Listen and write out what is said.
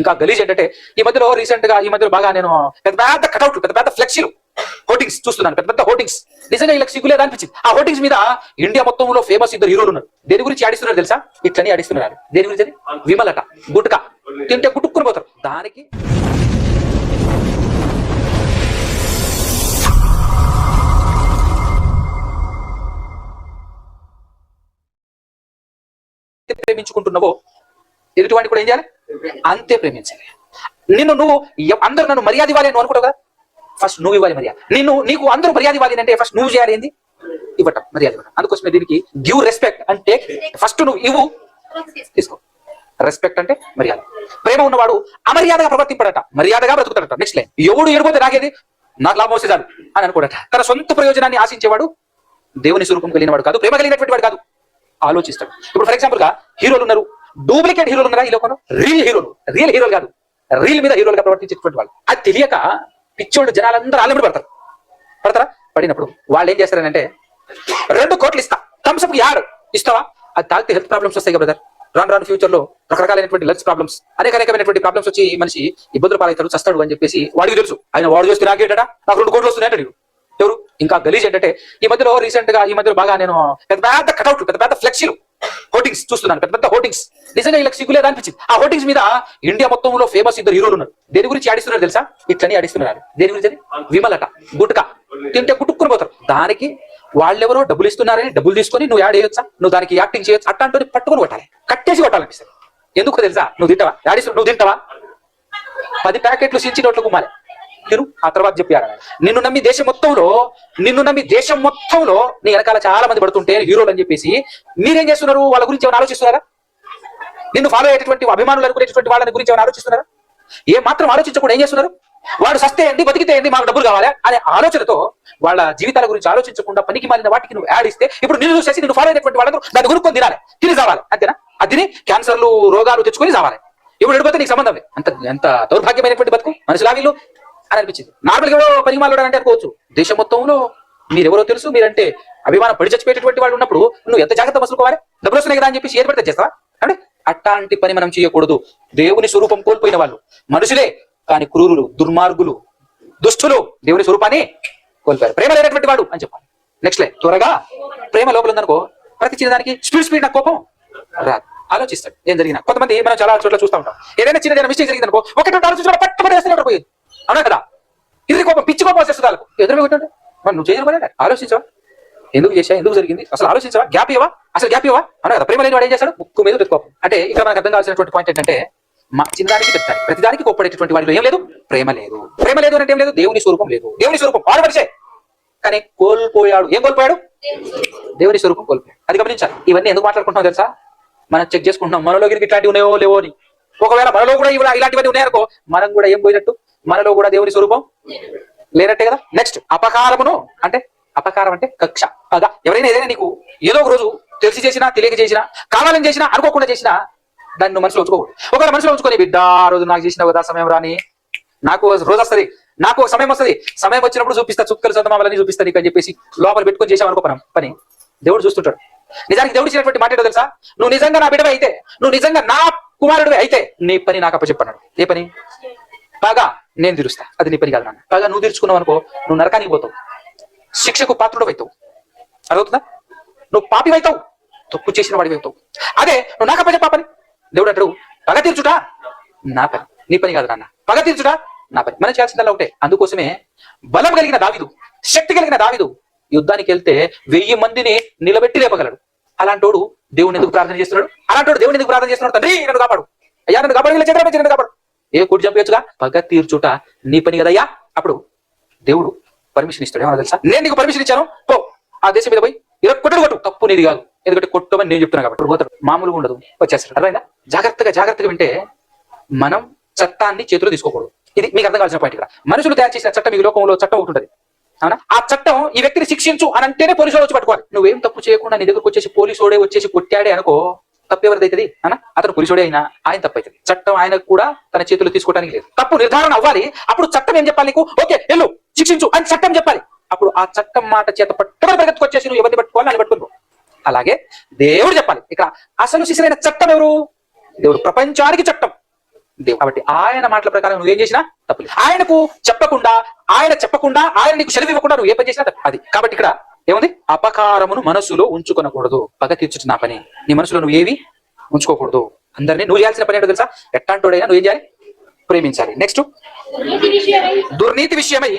ఇంకా గలీజ్ ఏంటంటే ఈ మధ్యలో రీసెంట్గా ఈ మధ్యలో బాగా నేను పెద్ద పెద్ద కటౌట్లు పెద్ద పెద్ద ఫ్లెక్సీలు హోర్డింగ్స్ చూస్తున్నాను పెద్ద పెద్ద హోర్డింగ్స్ నిజంగా ఇలా సిగ్గులేదు అనిపించింది? ఆ హోర్డింగ్స్ మీద ఇండియా మొత్తంలో ఫేమస్ ఇద్దరు హీరోలు ఉన్నారు. దేని గురించి ఆడిస్తున్నారు తెలుసా? ఇట్లని ఆడిస్తున్నారు దేని గురించి విమలట గుట్కా. తింటే గుట్టుకుని పోతారు. దానికి ప్రేమించుకుంటున్నావో ఎదుటివాడిని కూడా ఏం చేయాలి? అంతే ప్రేమించాలి నిన్ను నువ్వు అందరూ నన్ను మర్యాద ఇవ్వాలి నువ్వు అనుకుంటావు కదా ఫస్ట్ నువ్వు ఇవ్వాలి మర్యాద. నిన్ను నీకు అందరూ మర్యాద ఇవ్వాలి అంటే ఫస్ట్ నువ్వు చేయాలి ఏంది? ఇవ్వటం మర్యాద ఇవ్వటం. అందుకోసమే దీనికి గివ్ రెస్పెక్ట్ అంటే ఫస్ట్ నువ్వు ఇవ్వు తీసుకో. రెస్పెక్ట్ అంటే మర్యాద. ప్రేమ ఉన్నవాడు అమర్యాదగా ప్రవర్తింపడట మర్యాదగా బ్రతుకుతాడట. నెక్స్ట్ లైన్ ఎవడు ఎడిపోతే నాకేది? నాకు లాభం వస్తే చాలు అని అనుకోడట. తన సొంత ప్రయోజనాన్ని ఆశించేవాడు దేవుని స్వరూపం కలిగిన వాడు కాదు ప్రేమ కలిగినటువంటి వాడు కాదు. ఆలోచిస్తాడు. ఇప్పుడు ఫర్ ఎగ్జాంపుల్గా హీరోలు ఉన్నారు. డూప్లికేట్ హీరోలు ఉన్నారా ఈ లోకంలో? రియల్ హీరోలు. రియల్ హీరోలు కాదు. రీల్ మీద హీరోలుగా ప్రవర్తించేటువంటి వాళ్ళు. అది తెలియక పిచ్చోళ్ళు జనాలందరూ ఆలమిడి పడతారు. పడతారా? పడినప్పుడు వాళ్ళు ఏం చేస్తారంటే రెండు కోట్లు ఇస్తా. థమ్స్అప్ యాడ్ ఇస్తావా? అది తాగితే హెల్త్ ప్రాబ్లమ్స్ వస్తాయి బ్రదర్ రాను రాను ఫ్యూచర్లో రకరకాలైనటువంటి లెన్స్ ప్రాబ్లమ్స్ అనేక అనేకమైనటువంటి ప్రాబ్లమ్స్ వచ్చి ఈ మనిషి ఇబ్బందులు పాలవుతాడు చస్తాడు అని చెప్పేసి వాడికి తెలుసు. ఆయన వాడు చేస్తే నాకేంటా నాకు రెండు కోట్లు వస్తున్నాయి నీకు ఎవరు? ఇంకా గలీజ్ ఏంటంటే ఈ మధ్యలో రీసెంట్గా ఈ మధ్యలో బాగా నేను పెద్ద పెద్ద కటౌట్లు పెద్ద పెద్ద ఫ్లెక్సీలు హోర్డింగ్స్ చూస్తున్నాను. పెద్ద పెద్ద హోర్డింగ్స్ నిజంగా ఇలా సిగ్గులేదా అనిపించింది? ఆ హోర్డింగ్స్ మీద ఇండియా మొత్తంలో ఫేమస్ ఇద్దరు హీరోలు ఉన్నారు. దేని గురించి ఆడిస్తున్నారు తెలుసా? ఇట్లని ఆడిస్తున్నారు. దేని గురించి అది? విమలట గుట్క. తింటే గుట్టుకుని పోతారు. దానికి వాళ్ళెవరో డబ్బులు ఇస్తున్నారని డబ్బులు తీసుకొని నువ్వు యాడ్ చేయొచ్చా? నువ్వు దానికి యాక్టింగ్ చేయొచ్చు? అట్లాంటి పట్టుకొని కొట్టాలి. కట్టేసి కొట్టాలనిపిస్తుంది. ఎందుకు తెలుసా? నువ్వు తింటావా? యాడిస్తున్నావు నువ్వు తింటావా? పది ప్యాకెట్లు సించి నోట్లు కుమ్మాలి. నేను ఆ తర్వాత చెప్పారు. నిన్ను నమ్మి దేశం మొత్తంలో నిన్ను నమ్మి దేశం మొత్తంలో నీ వెనకాల చాలా మంది పడుతుంటే హీరోలు అని చెప్పేసి మీరేం చేస్తున్నారు? వాళ్ళ గురించి ఏమైనా ఆలోచిస్తున్నారా? నిన్ను ఫాలో అయ్యేటువంటి అభిమానులు అనుకునేటువంటి వాళ్ళని గురించి ఏమైనా ఆలోచిస్తున్నారా? ఏ మాత్రం ఆలోచించకుండా ఏం చేస్తున్నారు? వాడు సస్తే ఏంటి బతికితే ఏంటి మాకు డబ్బులు కావాలా? అనే ఆలోచనతో వాళ్ళ జీవితాల గురించి ఆలోచించకుండా పనికి మారిన వాటికి నువ్వు యాడ్ ఇస్తే ఇప్పుడు నిన్ను చూసేసి నిన్ను ఫాలో అయినటువంటి వాళ్ళందరూ దాన్ని కొనుక్కొని తినాలి. తిని చావాలి అంతేనా? అది తిని క్యాన్సర్లు రోగాలు తెచ్చుకొని చావాలి ఇప్పుడు ఎడిపోతే నీకు సంబంధం లేదు. అంత ఎంత దౌర్భాగ్యమైనటువంటి బతుకు? మనుషులా వీళ్ళు అని అనిపించింది నార్మల్ ఎవరో పనికి అంటే అనుకోవచ్చు. దేశం మొత్తంలో మీరెవరో తెలుసు మీరంటే అభిమానం పడి చచ్చిపోయేటటువంటి వాళ్ళు ఉన్నప్పుడు నువ్వు ఎంత జాగ్రత్త మసులుకోవాలి? డబ్బులు వస్తున్నాయి కదా అని చెప్పేసి ఏది పడితే చేస్తావా? అంటే అట్లాంటి పని మనం చేయకూడదు. దేవుని స్వరూపం కోల్పోయిన వాళ్ళు. మనుషులే కానీ క్రూరులు దుర్మార్గులు దుష్టులు దేవుని స్వరూపాన్ని కోల్పోయారు. ప్రేమ లేనటువంటి వాడు అని చెప్పాలి. నెక్స్ట్ లైన్ త్వరగా ప్రేమ లోపల ఉందనుకో ప్రతి చిన్నదానికి స్పీడ్ స్పీడ్ నా కోపం రాదు. ఆలోచిస్తాడు. ఏం జరిగినా. కొంతమంది మనం చాలా చోట్ల చూస్తూ ఉంటాం. ఏదైనా చిన్న మిస్టేక్ జరిగిందనుకో ఒకటి ఆలోచించడం పట్టుబడి వేస్తున్నాడు పోయింది? అవునా కదా? ఇది కోపం పిచ్చి కోపం వచ్చేస్తుంది వాళ్ళకు. ఎదురు పెట్టండి మరి నువ్వు చేయడం ఆలోచించవా? ఎందుకు చేసా ఎందుకు జరిగింది? అసలు ఆలోచించవా? గ్యాప్ ఇవ్వా అసలు గ్యాప్ ఇవ్వా అవునా కదా? ప్రేమ లేని వాడు ఏం చేస్తాడు? ముక్కు మీద కోపం. అంటే ఇక్కడ మనకు అర్థం కావాల్సినటువంటి పాయింట్ ఏంటంటే మా చిన్నదానికి పెద్దానికి ప్రతిదానికి కోప్పడేటటువంటి వాడిలో ఏం లేదు? ప్రేమ లేదు. ప్రేమ లేదు అంటే ఏం లేదు? దేవుని స్వరూపం లేదు. దేవుని స్వరూపం వాడు మనిషే. కానీ కోల్పోయాడు. ఏం కోల్పోయాడు? దేవుని స్వరూపం కోల్పోయాడు. అది గమనించాలి. ఇవన్నీ ఎందుకు మాట్లాడుకుంటున్నాం తెలుసా? మనం చెక్ చేసుకుంటున్నాం. మనలో గిరికి ఇట్లాంటివి ఉన్నాయో లేవో అని. ఒకవేళ మనలో కూడా ఇలాంటివన్నీ ఉన్నాయనుకో మనం కూడా ఏం పోయినట్టు? మనలో కూడా దేవుని స్వరూపం లేనట్టే కదా? నెక్స్ట్ అపకారమును అంటే అపకారం అంటే కక్ష. పగ. ఎవరైనా ఏదైనా నీకు ఏదో ఒక రోజు తెలిసి చేసినా తెలియక చేసినా కావాలని చేసినా అనుకోకుండా చేసినా దాన్ని నువ్వు మనసులో ఉంచుకోకూడదు. ఒకవేళ మనసులో ఉంచుకొని బిడ్డ ఆ రోజు నాకు చేసిన కదా సమయం రాని. నాకు రోజు వస్తది. నాకు ఒక సమయం వస్తది. సమయం వచ్చినప్పుడు చూపిస్తా చుక్కలు చందమామలని చూపిస్తా నీకు అని చెప్పేసి లోపల పెట్టుకొని చేసావు అనుకో పని. దేవుడు చూస్తుంటాడు. నిజానికి దేవుడు ఇచ్చినటువంటి మాట ఏంటో తెలుసా? నువ్వు నిజంగా నా బిడ్డవే అయితే నువ్వు నిజంగా నా కుమారుడివే అయితే నీ పని నాకు అప్పచెప్పన్నాడు. ఏ పని? బాగా నేను తీరుస్తా. అది నీ పని కాదు నాన్న. పగా నువ్వు తీర్చుకున్నావు అనుకో నువ్వు నరకానికి పోతావు. శిక్షకు పాత్రుడు అవుతావు అర్థవుతుందా నువ్వు పాపి అవుతావు తప్పు చేసిన వాడివి అవుతావు. అదే నువ్వు నాకు అప్పచెప్పా పాపని దేవుడు అంటాడు పగ తీర్చుట నా పని. నీ పని కాదు నాన్న. పగ తీర్చుట నా పని. మనం చేయాల్సిందల్లా ఒకటే. అందుకోసమే బలం కలిగిన దావిదు శక్తి కలిగిన దావిదు యుద్ధానికి వెళ్తే వెయ్యి మందిని నిలబెట్టి లేపగలడు. అలాంటోడు దేవుని ఎందుకు ప్రార్థన చేస్తున్నాడు? అలాంటోడు దేవుని ఎందుకు ప్రార్థన చేస్తున్నాడు? తండ్రి నన్ను కాపాడు. అయ్యా నన్ను కాపాడు. ఇలా చేతులు కాపాడు. ఏ కూడి చంపేయచ్చుగా? పగ తీర్చుట నీ పని కదయ్యా? అప్పుడు దేవుడు పర్మిషన్ ఇస్తాడు. ఏమన్నా తెలుసా? నేను నీకు పర్మిషన్ ఇచ్చాను. పో. ఆ దేశం మీద పోయి ఇలా కొట్టడు కొట్టు. తప్పు నీది కాదు. ఎందుకంటే కొట్టమని నేను చెప్తున్నా కాబట్టి. పోతాడు. మామూలుగా ఉండదు. వచ్చేస్తాడు. అర్థమైందా? జాగ్రత్తగా జాగ్రత్తగా వింటే మనం చట్టాన్ని చేతిలో తీసుకోకూడదు. ఇది మీకు అర్థం కావాల్సిన పాయింట్ ఇక్కడ. మనుషులు తయారు చేసిన చట్టం ఈ లోకంలో చట్టం ఒకటి ఉంటుంది. అవునా? ఆ చట్టం ఈ వ్యక్తిని శిక్షించు అని అంటేనే పోలీసు వచ్చి పట్టుకోవాలి. నువ్వేం తప్పు చేయకుండా నీ దగ్గరకు వచ్చేసి పోలీసోడే వచ్చేసి కొట్టాడే అనుకో తప్పెవరిదైతుంది అనా అతను పురుషుడే అయినా ఆయన తప్పైతుంది. చట్టం ఆయన కూడా తన చేతులు తీసుకోవడానికి లేదు. తప్పు నిర్ధారణ అవ్వాలి. అప్పుడు చట్టం ఏం చెప్పాలి నీకు? ఓకే వెళ్ళు శిక్షించు అని చట్టం చెప్పాలి. అప్పుడు ఆ చట్టం మాట చేత పట్టుబడి పరిగెత్తుకొచ్చేసి నువ్వు ఎవరిని పట్టుకోవాలి అని పట్టుకుంటావు అలాగే దేవుడు చెప్పాలి. ఇక్కడ అసలు శిశులైన చట్టం ఎవరు? దేవుడు ప్రపంచానికి చట్టం. దేవుడు కాబట్టి ఆయన మాటల ప్రకారం నువ్వేం చేసినా తప్పులేదు ఆయనకు చెప్పకుండా ఆయన చెప్పకుండా ఆయన నీకు సెలవు ఇవ్వకుండా నువ్వు ఏ పని చేసినా తప్పు. అది. కాబట్టి ఇక్కడ ఏముంది? అపకారమును మనసులో ఉంచుకొనకూడదు. పగ తీర్చుట నా పని. నీ మనసులో నువ్వు ఏవి? ఉంచుకోకూడదు. అందరినీ నువ్వు చేయాల్సిన పని ఏంటో తెలుసా? ఎట్టాంటోడైనా నువ్వు ఏం చేయాలి? ప్రేమించాలి. నెక్స్ట్ దుర్నీతి విషయమై